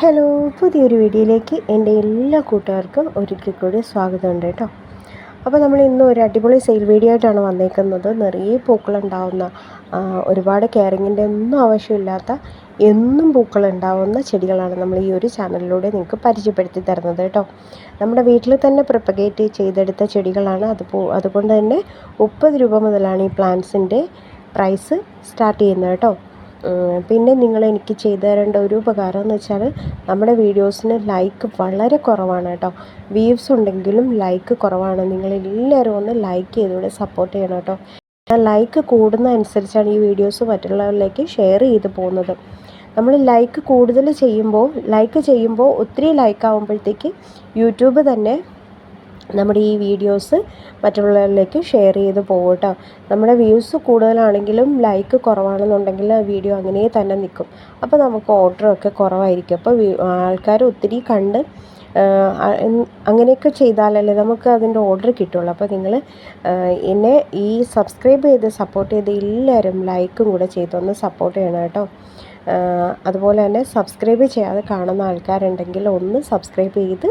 Hello പുതിയൊരു വീഡിയോയിലേക്ക് എന്റെ എല്ലാ കൂട്ടുകാർക്കും ഒരിക്കൽ കൂടി സ്വാഗതമുണ്ട് കേട്ടോ. അപ്പോൾ നമ്മൾ ഇന്ന് ഒരു അടിപൊളി സെയിൽ വീഡിയോ ആയിട്ടാണ് വന്നേക്കുന്നത്. നിറയെ പൂക്കളുണ്ടാവുന്ന ഒരുപാട് കെയറിങ്ങിന്റെ ഒന്നും ആവശ്യമില്ലാത്ത എന്നും പൂക്കളുണ്ടാവുന്ന ചെടികളാണ് നമ്മൾ ഈ ഒരു ചാനലിലൂടെ നിങ്ങൾക്ക് പരിചയപ്പെടുത്തി തരുന്നത് കേട്ടോ. നമ്മുടെ വീട്ടിൽ തന്നെ പ്രൊപ്പഗേറ്റ് ചെയ്തെടുത്ത ചെടികളാണ്. അത് അതുകൊണ്ട് തന്നെ മുപ്പത് രൂപ മുതലാണ് ഈ പ്ലാന്റ്സിന്റെ പ്രൈസ് സ്റ്റാർട്ട് ചെയ്യുന്നത് കേട്ടോ. പിന്നെ നിങ്ങൾ എനിക്ക് ചെയ്തു തരേണ്ട ഒരു ഉപകാരം എന്ന് വെച്ചാൽ നമ്മുടെ വീഡിയോസിന് ലൈക്ക് വളരെ കുറവാണ് കേട്ടോ. വ്യൂസ് ഉണ്ടെങ്കിലും ലൈക്ക് കുറവാണ്. നിങ്ങൾ എല്ലാവരും ഒന്ന് ലൈക്ക് ചെയ്തുകൂടെ സപ്പോർട്ട് ചെയ്യണം കേട്ടോ. ലൈക്ക് കൂടുന്ന അനുസരിച്ചാണ് ഈ വീഡിയോസ് മറ്റുള്ളവരിലേക്ക് ഷെയർ ചെയ്ത് പോകുന്നത്. നമ്മൾ ലൈക്ക് കൂടുതൽ ചെയ്യുമ്പോൾ ലൈക്ക് ചെയ്യുമ്പോൾ ഒത്തിരി ലൈക്ക് ആകുമ്പോഴത്തേക്ക് യൂട്യൂബ് തന്നെ നമ്മുടെ ഈ വീഡിയോസ് മറ്റുള്ളവരിലേക്ക് ഷെയർ ചെയ്ത് പോകും കേട്ടോ നമ്മുടെ വ്യൂസ് കൂടുതലാണെങ്കിലും ലൈക്ക് കുറവാണെന്നുണ്ടെങ്കിൽ വീഡിയോ അങ്ങനെ തന്നെ നിൽക്കും. അപ്പോൾ നമുക്ക് ഓർഡറൊക്കെ കുറവായിരിക്കും. അപ്പോൾ ആൾക്കാർ ഒത്തിരി കണ്ട് അങ്ങനെയൊക്കെ ചെയ്താലല്ലേ നമുക്ക് അതിന്റെ ഓർഡർ കിട്ടുള്ളൂ. അപ്പോൾ നിങ്ങൾ എന്നെ ഈ സബ്സ്ക്രൈബ് ചെയ്ത് സപ്പോർട്ട് ചെയ്ത് എല്ലാവരും ലൈക്കും കൂടെ ചെയ്തൊന്ന് സപ്പോർട്ട് ചെയ്യണം കേട്ടോ. അതുപോലെ തന്നെ സബ്സ്ക്രൈബ് ചെയ്യാതെ കാണുന്ന ആൾക്കാരുണ്ടെങ്കിൽ ഒന്ന് സബ്സ്ക്രൈബ് ചെയ്ത്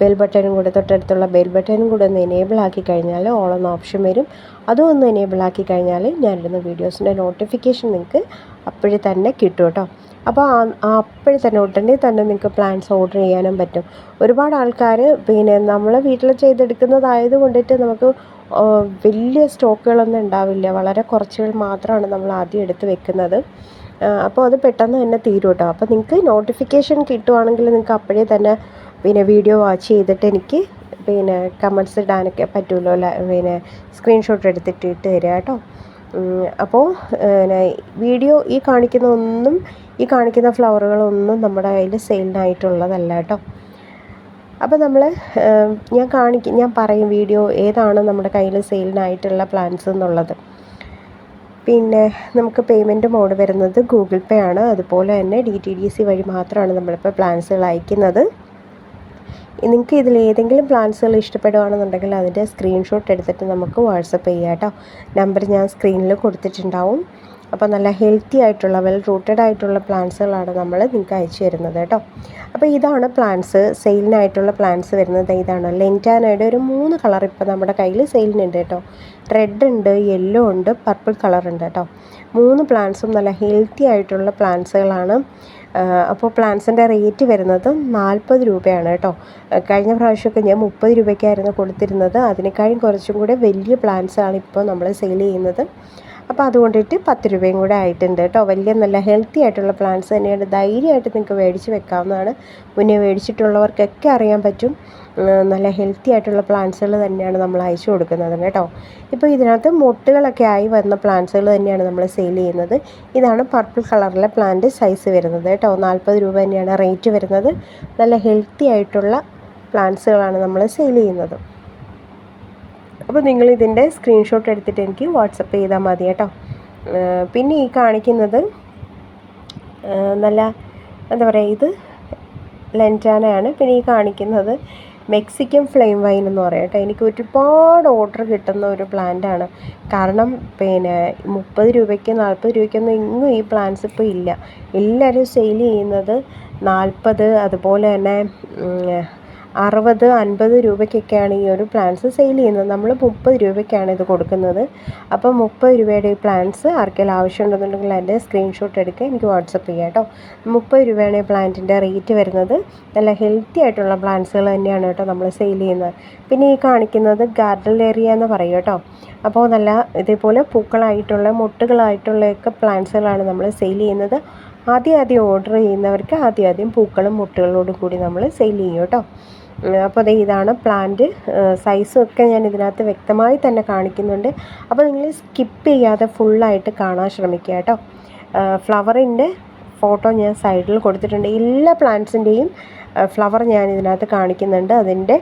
ബെൽ ബട്ടണും കൂടെ തൊട്ടടുത്തുള്ള ബെൽ ബട്ടണും കൂടെ ഒന്ന് എനേബിൾ ആക്കി കഴിഞ്ഞാൽ ഓൾ എന്ന ഓപ്ഷൻ വരും. അതും ഒന്ന് എനേബിൾ ആക്കി കഴിഞ്ഞാൽ ഞാനിടുന്ന വീഡിയോസിന്റെ നോട്ടിഫിക്കേഷൻ നിങ്ങൾക്ക് അപ്പോഴേ തന്നെ കിട്ടും കേട്ടോ അപ്പോൾ അപ്പോഴേ തന്നെ ഉടനെ തന്നെ നിങ്ങൾക്ക് പ്ലാൻസ് ഓർഡർ ചെയ്യാനും പറ്റും. ഒരുപാട് ആൾക്കാർ പിന്നെ നമ്മൾ വീട്ടിൽ ചെയ്തെടുക്കുന്നതായത് കൊണ്ടിട്ട് നമുക്ക് വലിയ സ്റ്റോക്കുകളൊന്നും ഉണ്ടാവില്ല. വളരെ കുറച്ചുകൾ മാത്രമാണ് നമ്മൾ ആദ്യം എടുത്ത് വെക്കുന്നത്. അപ്പോൾ അത് പെട്ടെന്ന് തന്നെ തീരും കേട്ടോ അപ്പോൾ നിങ്ങൾക്ക് നോട്ടിഫിക്കേഷൻ കിട്ടുവാണെങ്കിൽ നിങ്ങൾക്ക് അപ്പോഴേ തന്നെ പിന്നെ വീഡിയോ വാച്ച് ചെയ്തിട്ട് എനിക്ക് പിന്നെ കമൻസ് ഇടാനൊക്കെ പറ്റുമല്ലോ പിന്നെ സ്ക്രീൻഷോട്ട് എടുത്തിട്ട് ഇട്ട് തരിക കേട്ടോ. അപ്പോൾ വീഡിയോ ഈ കാണിക്കുന്ന ഒന്നും ഈ കാണിക്കുന്ന ഫ്ലവറുകളൊന്നും നമ്മുടെ കയ്യിൽ സെയിലിനായിട്ടുള്ളതല്ല കേട്ടോ. അപ്പോൾ നമ്മൾ ഞാൻ കാണിക്കും ഞാൻ പറയും വീഡിയോ ഏതാണ് നമ്മുടെ കയ്യിൽ സെയിലിനായിട്ടുള്ള പ്ലാൻസ് എന്നുള്ളത്. പിന്നെ നമുക്ക് പേയ്മെന്റ് മോഡ് വരുന്നത് ഗൂഗിൾ പേ ആണ്. അതുപോലെ തന്നെ ഡി ടി ഡി സി വഴി മാത്രമാണ് നമ്മളിപ്പോൾ പ്ലാൻസുകൾ അയക്കുന്നത്. നിങ്ങൾക്ക് ഇതിൽ ഏതെങ്കിലും പ്ലാൻസുകൾ ഇഷ്ടപ്പെടുകയാണെന്നുണ്ടെങ്കിൽ അതിന്റെ സ്ക്രീൻഷോട്ട് എടുത്തിട്ട് നമുക്ക് വാട്സപ്പ് ചെയ്യാം കേട്ടോ നമ്പർ ഞാൻ സ്ക്രീനിൽ കൊടുത്തിട്ടുണ്ടാവും. അപ്പോൾ നല്ല ഹെൽത്തി ആയിട്ടുള്ള വെൽ റൂട്ടഡ് ആയിട്ടുള്ള പ്ലാന്റ്സുകളാണ് നമ്മൾ നിങ്ങൾക്ക് അയച്ചു തരുന്നത് കേട്ടോ. അപ്പോൾ ഇതാണ് പ്ലാന്റ്സ് സെയിലിനായിട്ടുള്ള പ്ലാന്റ്സ് വരുന്നത്. ഇതാണ് ലെന്റാനയുടെ ഒരു മൂന്ന് കളർ ഇപ്പോൾ നമ്മുടെ കയ്യിൽ സെയിലിനുണ്ട് കേട്ടോ. റെഡ് ഉണ്ട് യെല്ലോ ഉണ്ട് പർപ്പിൾ കളർ ഉണ്ട് കേട്ടോ. മൂന്ന് പ്ലാന്റ്സും നല്ല ഹെൽത്തി ആയിട്ടുള്ള പ്ലാന്റ്സുകളാണ് അപ്പോൾ പ്ലാന്റ്സിന്റെ റേറ്റ് വരുന്നത് നാൽപ്പത് രൂപയാണ് കേട്ടോ. കഴിഞ്ഞ പ്രാവശ്യമൊക്കെ ഞാൻ മുപ്പത് രൂപയ്ക്കായിരുന്നു കൊടുത്തിരുന്നത്. അതിനേക്കാളും കുറച്ചും കൂടെ വലിയ പ്ലാന്റ്സാണ് ഇപ്പോൾ നമ്മൾ സെയിൽ ചെയ്യുന്നത്. അപ്പോൾ അതുകൊണ്ടിട്ട് പത്ത് രൂപയും കൂടെ ആയിട്ടുണ്ട് കേട്ടോ. വലിയ നല്ല ഹെൽത്തി ആയിട്ടുള്ള പ്ലാന്റ്സ് തന്നെയാണ്. ധൈര്യമായിട്ട് നിങ്ങൾക്ക് മേടിച്ച് വെക്കാവുന്നതാണ്. മുന്നേ മേടിച്ചിട്ടുള്ളവർക്കൊക്കെ അറിയാൻ പറ്റും. നല്ല ഹെൽത്തി ആയിട്ടുള്ള പ്ലാന്റ്സുകൾ തന്നെയാണ് നമ്മൾ അയച്ചു കൊടുക്കുന്നത് കേട്ടോ. ഇപ്പോൾ ഇതിനകത്ത് മുട്ടുകളൊക്കെ ആയി വരുന്ന പ്ലാന്റ്സുകൾ തന്നെയാണ് നമ്മൾ സെയിൽ ചെയ്യുന്നത്. ഇതാണ് പർപ്പിൾ കളറിലെ പ്ലാന്റ് സൈസ് വരുന്നത് കേട്ടോ. നാൽപ്പത് രൂപ തന്നെയാണ് റേറ്റ് വരുന്നത്. നല്ല ഹെൽത്തി ആയിട്ടുള്ള പ്ലാന്റ്സുകളാണ് നമ്മൾ സെയിൽ ചെയ്യുന്നത്. അപ്പോൾ നിങ്ങൾ ഇതിന്റെ സ്ക്രീൻഷോട്ട് എടുത്തിട്ട് എനിക്ക് വാട്സപ്പ് ചെയ്താൽ മതി കേട്ടോ. പിന്നെ ഈ കാണിക്കുന്നത് നല്ല എന്താ പറയുക ഇത് ലെന്റാനയാണ്. പിന്നെ ഈ കാണിക്കുന്നത് മെക്സിക്കൻ ഫ്ലെയിം വൈൻ എന്ന് പറയാം കേട്ടോ. എനിക്ക് ഒരുപാട് ഓർഡർ കിട്ടുന്ന ഒരു പ്ലാന്റാണ് കാരണം പിന്നെ മുപ്പത് രൂപയ്ക്ക് നാൽപ്പത് രൂപയ്ക്കൊന്നും ഇന്നും ഈ പ്ലാന്റ്സ് ഇപ്പോൾ ഇല്ല. എല്ലാവരും സെയിൽ ചെയ്യുന്നത് നാൽപ്പത് അതുപോലെ തന്നെ അറുപത് അൻപത് രൂപയ്ക്കൊക്കെയാണ് ഈ ഒരു പ്ലാന്റ്സ് സെയിൽ ചെയ്യുന്നത്. നമ്മൾ മുപ്പത് രൂപയ്ക്കാണ് ഇത് കൊടുക്കുന്നത്. അപ്പോൾ മുപ്പത് രൂപയുടെ ഈ പ്ലാന്റ്സ് ആർക്കെങ്കിലും ആവശ്യമുണ്ടെന്നുണ്ടെങ്കിൽ അതിന്റെ സ്ക്രീൻഷോട്ട് എടുക്കുക. എനിക്ക് വാട്സപ്പ് ചെയ്യാം കേട്ടോ. മുപ്പത് രൂപയാണ് ഈ പ്ലാന്റിന്റെ റേറ്റ് വരുന്നത്. നല്ല ഹെൽത്തി ആയിട്ടുള്ള പ്ലാന്റ്സുകൾ തന്നെയാണ് കേട്ടോ നമ്മൾ സെയിൽ ചെയ്യുന്നത്. പിന്നെ ഈ കാണിക്കുന്നത് ഗാർഡൻ ഏരിയ എന്ന് പറയും കേട്ടോ. അപ്പോൾ നല്ല ഇതേപോലെ പൂക്കളായിട്ടുള്ള മുട്ടുകളായിട്ടുള്ളയൊക്കെ പ്ലാന്റ്സുകളാണ് നമ്മൾ സെയിൽ ചെയ്യുന്നത്. ആദ്യം ആദ്യം ഓർഡർ ചെയ്യുന്നവർക്ക് ആദ്യം ആദ്യം പൂക്കളും മുട്ടുകളോടും കൂടി നമ്മൾ സെയിൽ ചെയ്യും കേട്ടോ. അപ്പോൾ ദേ ഇതാണ് പ്ലാന്റ് സൈസും ഒക്കെ ഞാൻ ഇതിനകത്ത് വ്യക്തമായി തന്നെ കാണിക്കുന്നുണ്ട്. അപ്പോൾ നിങ്ങൾ സ്കിപ്പ് ചെയ്യാതെ ഫുള്ളായിട്ട് കാണാൻ ശ്രമിക്കുക കേട്ടോ. ഫ്ലവറിന്റെ ഫോട്ടോ ഞാൻ സൈഡിൽ കൊടുത്തിട്ടുണ്ട്. എല്ലാ പ്ലാന്റ്സിന്റെയും ഫ്ലവർ ഞാൻ ഇതിനകത്ത് കാണിക്കുന്നുണ്ട്. അതിന്റെ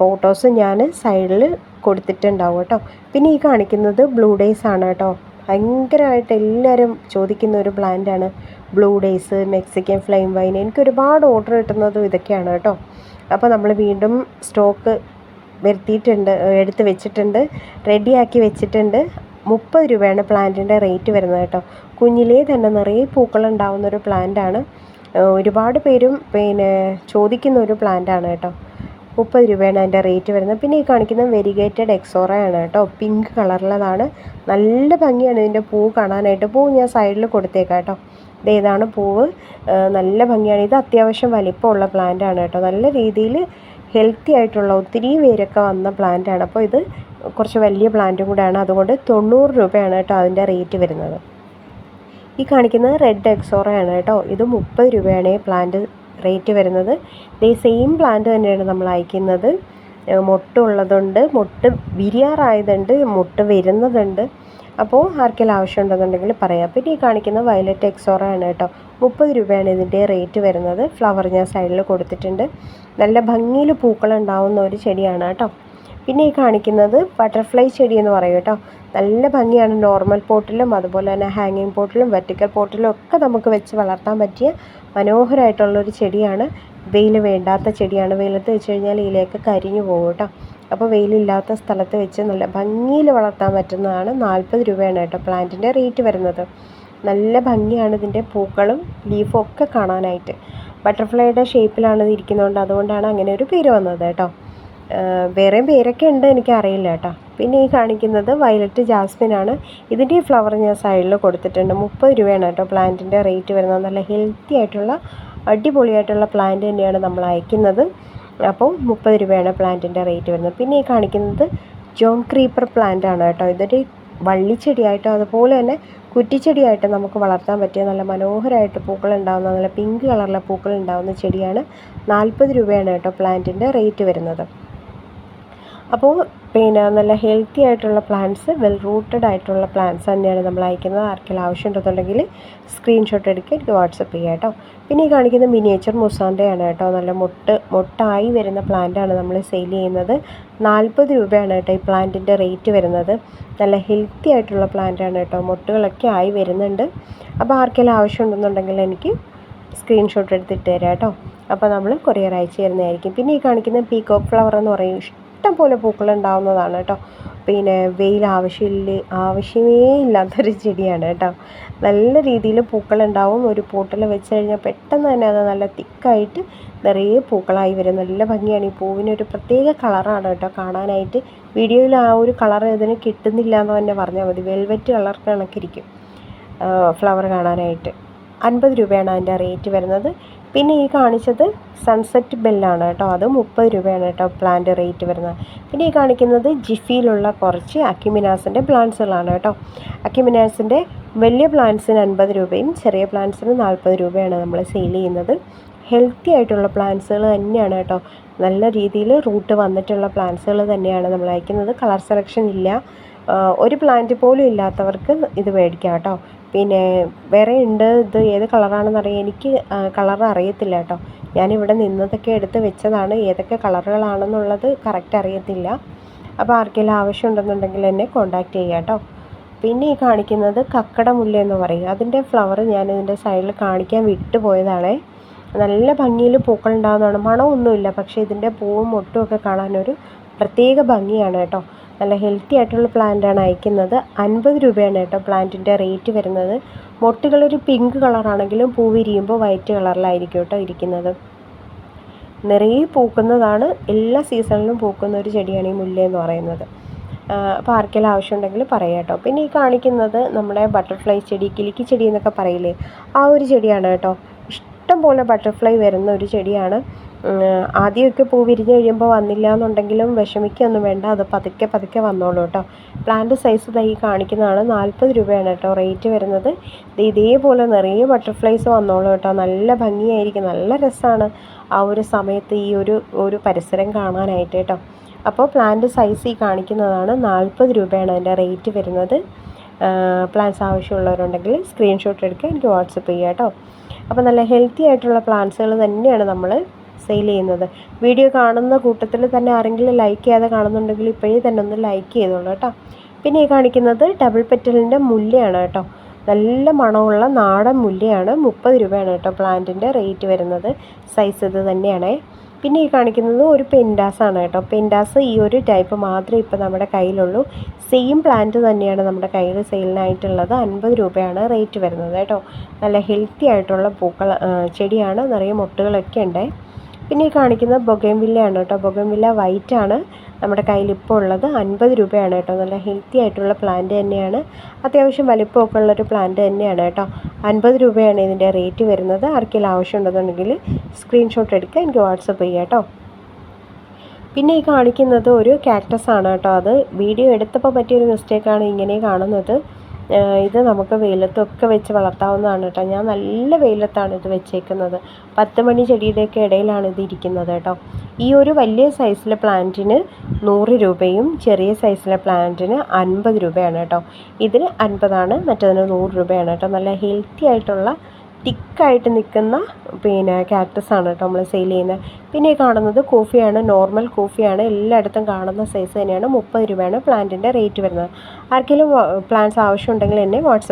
ഫോട്ടോസ് ഞാൻ സൈഡിൽ കൊടുത്തിട്ടുണ്ടാവും കേട്ടോ. പിന്നെ ഈ കാണിക്കുന്നത് ബ്ലൂ ഡേയ്സ് ആണ് കേട്ടോ. ഭയങ്കരമായിട്ട് എല്ലാവരും ചോദിക്കുന്ന ഒരു പ്ലാന്റാണ് blue days Mexican flame vine എനിക്ക് ഒരുപാട് ഓർഡർ കിട്ടുന്നതും ഇതൊക്കെയാണ് കേട്ടോ. അപ്പോൾ നമ്മൾ വീണ്ടും സ്റ്റോക്ക് വരുത്തിയിട്ടുണ്ട് എടുത്ത് വെച്ചിട്ടുണ്ട് റെഡിയാക്കി വെച്ചിട്ടുണ്ട്. മുപ്പത് രൂപയാണ് പ്ലാന്റിന്റെ റേറ്റ് വരുന്നത് കേട്ടോ. കുഞ്ഞിലേ തന്നെ നിറയെ പൂക്കളുണ്ടാവുന്ന ഒരു പ്ലാന്റാണ് ഒരുപാട് പേരും പിന്നെ ചോദിക്കുന്ന ഒരു പ്ലാന്റാണ് കേട്ടോ. മുപ്പത് രൂപയാണ് അതിന്റെ റേറ്റ് വരുന്നത്. പിന്നെ ഈ കാണിക്കുന്ന വെരിഗേറ്റഡ് എക്സോറയാണ് കേട്ടോ. പിങ്ക് കളറിലതാണ് നല്ല ഭംഗിയാണ് ഇതിന്റെ പൂ കാണാനായിട്ട്. പൂ ഞാൻ സൈഡിൽ കൊടുത്തേക്കാം കേട്ടോ. ഇതേതാണ് പൂവ്. നല്ല ഭംഗിയാണ്. ഇത് അത്യാവശ്യം വലിപ്പമുള്ള പ്ലാന്റ് ആണ് കേട്ടോ. നല്ല രീതിയിൽ ഹെൽത്തി ആയിട്ടുള്ള ഒത്തിരി പേരൊക്കെ വന്ന പ്ലാന്റ് ആണ്. അപ്പോൾ ഇത് കുറച്ച് വലിയ പ്ലാന്റും കൂടെയാണ്. അതുകൊണ്ട് തൊണ്ണൂറ് രൂപയാണ് കേട്ടോ അതിന്റെ റേറ്റ് വരുന്നത്. ഈ കാണിക്കുന്നത് റെഡ് എക്സോറയാണ് കേട്ടോ. ഇത് മുപ്പത് രൂപയാണ് ഈ പ്ലാന്റ് റേറ്റ് വരുന്നത്. ഇതേ സെയിം പ്ലാന്റ് തന്നെയാണ് നമ്മൾ അയക്കുന്നത്. മൊട്ടുള്ളതുണ്ട് മൊട്ട് വിരിയാറായതുണ്ട് മൊട്ട് വരുന്നതുണ്ട്. അപ്പോൾ ആർക്കെങ്കിലും ആവശ്യമുണ്ടെന്നുണ്ടെങ്കിൽ പറയാം. പിന്നെ ഈ കാണിക്കുന്ന വയലറ്റ് എക്സോറ ആണ് കേട്ടോ. മുപ്പത് രൂപയാണ് ഇതിന്റെ റേറ്റ് വരുന്നത്. ഫ്ലവർ ഞാൻ സൈഡിൽ കൊടുത്തിട്ടുണ്ട്. നല്ല ഭംഗിയിൽ പൂക്കളുണ്ടാവുന്ന ഒരു ചെടിയാണ് കേട്ടോ. പിന്നെ ഈ കാണിക്കുന്നത് ബട്ടർഫ്ലൈ ചെടി എന്ന് പറയും കേട്ടോ. നല്ല ഭംഗിയാണ് നോർമൽ പോട്ടിലും അതുപോലെ തന്നെ ഹാങ്ങിങ് പോട്ടിലും വെർട്ടിക്കൽ പോട്ടിലും ഒക്കെ നമുക്ക് വെച്ച് വളർത്താൻ പറ്റിയ മനോഹരമായിട്ടുള്ളൊരു ചെടിയാണ്. വെയിൽ വേണ്ടാത്ത ചെടിയാണ്. വെയിലത്ത് വെച്ച് കഴിഞ്ഞാൽ ഇതിലേക്ക് കരിഞ്ഞു പോകും കേട്ടോ. അപ്പോൾ വെയിലില്ലാത്ത സ്ഥലത്ത് വെച്ച് നല്ല ഭംഗിയിൽ വളർത്താൻ പറ്റുന്നതാണ് നാൽപ്പത് രൂപയാണ് കേട്ടോ പ്ലാന്റിന്റെ റേറ്റ് വരുന്നത്. നല്ല ഭംഗിയാണ് ഇതിന്റെ പൂക്കളും ലീഫും ഒക്കെ കാണാനായിട്ട്. ബട്ടർഫ്ലൈയുടെ ഷേപ്പിലാണ് ഇത് ഇരിക്കുന്നതുകൊണ്ട് അതുകൊണ്ടാണ് അങ്ങനെ ഒരു പേര് വന്നത് കേട്ടോ. വേറെയും പേരൊക്കെ ഉണ്ട് എനിക്കറിയില്ല കേട്ടോ. പിന്നെ ഈ കാണിക്കുന്നത് വയലറ്റ് ജാസ്മിൻ ആണ് ഇതിന്റെ ഈ ഫ്ലവർ ഞാൻ സൈഡിൽ കൊടുത്തിട്ടുണ്ട്. മുപ്പത് രൂപയാണ് കേട്ടോ പ്ലാന്റിന്റെ റേറ്റ് വരുന്നത്. നല്ല ഹെൽത്തി ആയിട്ടുള്ള അടിപൊളിയായിട്ടുള്ള പ്ലാന്റ് തന്നെയാണ് നമ്മൾ അയക്കുന്നത്. അപ്പോൾ മുപ്പത് രൂപയാണ് പ്ലാന്റിന്റെ റേറ്റ് വരുന്നത്. പിന്നെ ഈ കാണിക്കുന്നത് ജോൺ ക്രീപ്പർ പ്ലാന്റ് ആണ് കേട്ടോ. ഇതൊരു വള്ളിച്ചെടിയായിട്ടോ അതുപോലെ തന്നെ കുറ്റിച്ചെടിയായിട്ട് നമുക്ക് വളർത്താൻ പറ്റിയ നല്ല മനോഹരമായിട്ട് പൂക്കൾ ഉണ്ടാകുന്ന നല്ല പിങ്ക് കളറിലെ പൂക്കൾ ഉണ്ടാകുന്ന ചെടിയാണ്. നാൽപ്പത് രൂപയാണ് കേട്ടോ പ്ലാന്റിന്റെ റേറ്റ് വരുന്നത്. അപ്പോൾ പിന്നെ നല്ല ഹെൽത്തി ആയിട്ടുള്ള പ്ലാന്റ്സ് വെൽ റൂട്ടഡ് ആയിട്ടുള്ള പ്ലാന്റ്സ് തന്നെയാണ് നമ്മൾ അയക്കുന്നത്. ആർക്കെങ്കിലും ആവശ്യമുണ്ടെന്നുണ്ടെങ്കിൽ സ്ക്രീൻഷോട്ട് എടുക്കുക എനിക്ക് വാട്സപ്പ് ചെയ്യാം കേട്ടോ. പിന്നെ ഈ കാണിക്കുന്ന മിനിയേച്ചർ മുസാന്റെയാണ് കേട്ടോ. നല്ല മുട്ട് മുട്ടായി വരുന്ന പ്ലാന്റാണ് നമ്മൾ സെയിൽ ചെയ്യുന്നത്. നാൽപ്പത് രൂപയാണ് കേട്ടോ ഈ പ്ലാന്റിന്റെ റേറ്റ് വരുന്നത്. നല്ല ഹെൽത്തി ആയിട്ടുള്ള പ്ലാന്റാണ് കേട്ടോ. മുട്ടുകളൊക്കെ ആയി വരുന്നുണ്ട്. അപ്പോൾ ആർക്കെങ്കിലും ആവശ്യം ഉണ്ടെന്നുണ്ടെങ്കിൽ എനിക്ക് സ്ക്രീൻഷോട്ട് എടുത്തിട്ട് തരാം കേട്ടോ. അപ്പോൾ നമ്മൾ കൊറിയർ അയച്ചു തരുന്നതായിരിക്കും. പിന്നെ ഈ കാണിക്കുന്ന പീകോക്ക് ഫ്ലവർ എന്ന് പറയും ഇഷ്ടം പോലെ പൂക്കൾ ഉണ്ടാവുന്നതാണ് കേട്ടോ. പിന്നെ വെയിൽ ആവശ്യമില്ല ആവശ്യമേ ഇല്ലാത്തൊരു ചെടിയാണ് കേട്ടോ. നല്ല രീതിയിൽ പൂക്കൾ ഉണ്ടാവും ഒരു പൂട്ടിൽ വെച്ച് കഴിഞ്ഞാൽ പെട്ടെന്ന് തന്നെ അത് നല്ല തിക്കായിട്ട് നിറയെ പൂക്കളായി വരും. നല്ല ഭംഗിയാണ്. ഈ പൂവിന് ഒരു പ്രത്യേക കളറാണ് കേട്ടോ കാണാനായിട്ട്. വീഡിയോയിൽ ആ ഒരു കളർ ഇതിന് കിട്ടുന്നില്ല എന്ന് തന്നെ പറഞ്ഞാൽ മതി. വെൽവെറ്റ് കളർ കണക്കിരിക്കും ഫ്ലവർ കാണാനായിട്ട്. അൻപത് രൂപയാണ് അതിന്റെ റേറ്റ് വരുന്നത്. പിന്നെ ഈ കാണിച്ചത് സൺസെറ്റ് ബെല്ലാണ് കേട്ടോ. അത് മുപ്പത് രൂപയാണ് കേട്ടോ പ്ലാന്റ് റേറ്റ് വരുന്നത്. പിന്നെ ഈ കാണിക്കുന്നത് ജിഫിയിലുള്ള കുറച്ച് അക്യുമിനാസിന്റെ പ്ലാന്റ്സുകളാണ് കേട്ടോ. അക്യുമിനാസിന്റെ വലിയ പ്ലാന്റ്സിന് അൻപത് രൂപയും ചെറിയ പ്ലാന്റ്സിന് നാൽപ്പത് രൂപയാണ് നമ്മൾ സെയിൽ ചെയ്യുന്നത്. ഹെൽത്തി ആയിട്ടുള്ള പ്ലാന്റ്സുകൾ തന്നെയാണ് കേട്ടോ. നല്ല രീതിയിൽ റൂട്ട് വന്നിട്ടുള്ള പ്ലാന്റ്സുകൾ തന്നെയാണ് നമ്മൾ അയക്കുന്നത്. കളർ സെലക്ഷൻ ഇല്ല. ഒരു പ്ലാന്റ് പോലും ഇല്ലാത്തവർക്ക് ഇത് മേടിക്കാം കേട്ടോ. പിന്നെ വേറെ ഉണ്ട് ഇത് ഏത് കളറാണെന്ന് അറിയാം എനിക്ക് കളർ അറിയത്തില്ല കേട്ടോ. ഞാനിവിടെ നിന്നതൊക്കെ എടുത്ത് വെച്ചതാണ്. ഏതൊക്കെ കളറുകളാണെന്നുള്ളത് കറക്റ്റ് അറിയത്തില്ല. അപ്പോൾ ആർക്കെങ്കിലും ആവശ്യമുണ്ടെന്നുണ്ടെങ്കിൽ എന്നെ കോൺടാക്റ്റ് ചെയ്യാം കേട്ടോ. പിന്നെ ഈ കാണിക്കുന്നത് കക്കട മുല്ല എന്ന് പറയും. അതിന്റെ ഫ്ലവർ ഞാൻ ഇതിന്റെ സൈഡിൽ കാണിക്കാൻ വിട്ടുപോയതാണേ. നല്ല ഭംഗിയിൽ പൂക്കൾ ഉണ്ടാകുന്നതാണ് മണമൊന്നുമില്ല. പക്ഷേ ഇതിന്റെ പൂവും മൊട്ടും ഒക്കെ കാണാനൊരു പ്രത്യേക ഭംഗിയാണ് കേട്ടോ. നല്ല ഹെൽത്തി ആയിട്ടുള്ള പ്ലാന്റാണ് അയക്കുന്നത്. അൻപത് രൂപയാണ് കേട്ടോ പ്ലാന്റിന്റെ റേറ്റ് വരുന്നത്. മൊട്ടുകളൊരു പിങ്ക് കളറാണെങ്കിലും പൂ വിരിയുമ്പോൾ വൈറ്റ് കളറിലായിരിക്കും കേട്ടോ ഇരിക്കുന്നത്. നിറയെ പൂക്കുന്നതാണ് എല്ലാ സീസണിലും പൂക്കുന്ന ഒരു ചെടിയാണ് ഈ മുല്ല എന്ന് പറയുന്നത്. അപ്പോൾ ആർക്കെങ്കിലും ആവശ്യമുണ്ടെങ്കിൽ പറയാം കേട്ടോ. പിന്നെ ഈ കാണിക്കുന്നത് നമ്മുടെ ബട്ടർഫ്ലൈ ചെടി കിലിക്കി ചെടി എന്നൊക്കെ പറയില്ലേ? ആ ഒരു ചെടിയാണ് കേട്ടോ. ഇഷ്ടം പോലെ ബട്ടർഫ്ലൈ വരുന്ന ഒരു ചെടിയാണ്. ആദ്യമൊക്കെ പൂ വിരിഞ്ഞ് കഴിയുമ്പോൾ വന്നില്ല എന്നുണ്ടെങ്കിലും വിഷമിക്കൊന്നും വേണ്ട. അത് പതുക്കെ പതുക്കെ വന്നോളൂ കേട്ടോ. പ്ലാന്റ് സൈസ് തൈ കാണിക്കുന്നതാണ്. നാൽപ്പത് രൂപയാണ് കേട്ടോ റേറ്റ് വരുന്നത്. ഇതേപോലെ നിറയെ ബട്ടർഫ്ലൈസ് വന്നോളൂ കേട്ടോ. നല്ല ഭംഗിയായിരിക്കും. നല്ല രസമാണ് ആ ഒരു സമയത്ത് ഈ ഒരു ഒരു പരിസരം കാണാനായിട്ട് കേട്ടോ. അപ്പോൾ പ്ലാന്റ് സൈസ് ഈ കാണിക്കുന്നതാണ്. നാൽപ്പത് രൂപയാണ് അതിന്റെ റേറ്റ് വരുന്നത്. പ്ലാന്റ്സ് ആവശ്യമുള്ളവരുണ്ടെങ്കിൽ സ്ക്രീൻഷോട്ട് എടുക്കുക. എനിക്ക് വാട്സപ്പ് ചെയ്യാം കേട്ടോ. അപ്പോൾ നല്ല ഹെൽത്തി ആയിട്ടുള്ള പ്ലാന്റ്സുകൾ തന്നെയാണ് നമ്മൾ സെയിൽ ചെയ്യുന്നത്. വീഡിയോ കാണുന്ന കൂട്ടത്തിൽ തന്നെ ആരെങ്കിലും ലൈക്ക് ചെയ്യാതെ കാണുന്നുണ്ടെങ്കിൽ ഇപ്പോഴേ തന്നെ ഒന്ന് ലൈക്ക് ചെയ്തോളൂ കേട്ടോ. പിന്നെ ഈ കാണിക്കുന്നത് ഡബിൾ പെറ്റലിന്റെ മുല്ലയാണ് കേട്ടോ. നല്ല മണമുള്ള നാടൻ മുല്ലയാണ് മുപ്പത് രൂപയാണ് കേട്ടോ പ്ലാന്റിന്റെ റേറ്റ് വരുന്നത്. സൈസ് ഇത് തന്നെയാണ്. പിന്നെ ഈ കാണിക്കുന്നത് ഒരു പെൻഡാസാണ് കേട്ടോ. പെൻഡാസ് ഈ ഒരു ടൈപ്പ് മാത്രമേ ഇപ്പോൾ നമ്മുടെ കയ്യിലുള്ളൂ. സെയിം പ്ലാന്റ് തന്നെയാണ് നമ്മുടെ കയ്യിൽ സെയിലിനായിട്ടുള്ളത് അൻപത് രൂപയാണ് റേറ്റ് വരുന്നത് കേട്ടോ. നല്ല ഹെൽത്തി ആയിട്ടുള്ള പൂക്കൾ ചെടിയാണ്. നിറയെ മുട്ടുകളൊക്കെ ഉണ്ട്. പിന്നെ ഈ കാണിക്കുന്നത് ബൊഗൈൻവില്ലയാണ് കേട്ടോ. ബൊഗൈൻവില്ല വൈറ്റ് ആണ്. നമ്മുടെ കയ്യിൽ ഇപ്പോൾ ഉള്ളത് അൻപത് രൂപയാണ് കേട്ടോ. നല്ല ഹെൽത്തി ആയിട്ടുള്ള പ്ലാന്റ് തന്നെയാണ്. അത്യാവശ്യം വലിപ്പമൊക്കെ ഉള്ളൊരു പ്ലാന്റ് തന്നെയാണ് കേട്ടോ. അൻപത് രൂപയാണ് ഇതിന്റെ റേറ്റ് വരുന്നത്. ആർക്കെങ്കിലും ആവശ്യം ഉണ്ടെന്നുണ്ടെങ്കിൽ സ്ക്രീൻഷോട്ട് എടുക്കുക. എനിക്ക് വാട്സപ്പ് ചെയ്യാം കേട്ടോ. പിന്നെ ഈ കാണിക്കുന്നത് ഒരു കാക്ടസ് ആണ് കേട്ടോ. അത് വീഡിയോ എടുത്തപ്പോൾ പറ്റിയൊരു മിസ്റ്റേക്കാണ് ഇങ്ങനെ കാണുന്നത്. ഇത് നമുക്ക് വെയിലത്തൊക്കെ വെച്ച് വളർത്താവുന്നതാണ് കേട്ടോ. ഞാൻ നല്ല വെയിലത്താണ് ഇത് വെച്ചേക്കുന്നത്. പത്ത് മണി ചെടിയുടെയൊക്കെ ഇടയിലാണ് ഇത് ഇരിക്കുന്നത് കേട്ടോ. ഈ ഒരു വലിയ സൈസിലെ പ്ലാന്റിന് നൂറ് രൂപയും ചെറിയ സൈസിലെ പ്ലാന്റിന് അൻപത് രൂപയാണ് കേട്ടോ. ഇതിന് അൻപതാണ് മറ്റതിന് നൂറ് രൂപയാണ് കേട്ടോ. നല്ല ഹെൽത്തി ആയിട്ടുള്ള തിക്കായിട്ട് നിൽക്കുന്ന പിന്നെ കാക്ടസ് ആണ് കേട്ടോ നമ്മൾ സെയിൽ ചെയ്യുന്നത്. പിന്നെ ഈ കാണുന്നത് കോഫിയാണ് നോർമൽ കോഫിയാണ് എല്ലായിടത്തും കാണുന്ന സൈസ് തന്നെയാണ്. മുപ്പത് രൂപയാണ് പ്ലാന്റിന്റെ റേറ്റ് വരുന്നത്. ആർക്കെങ്കിലും പ്ലാന്റ്സ് ആവശ്യമുണ്ടെങ്കിൽ എന്നെ വാട്സപ്പ്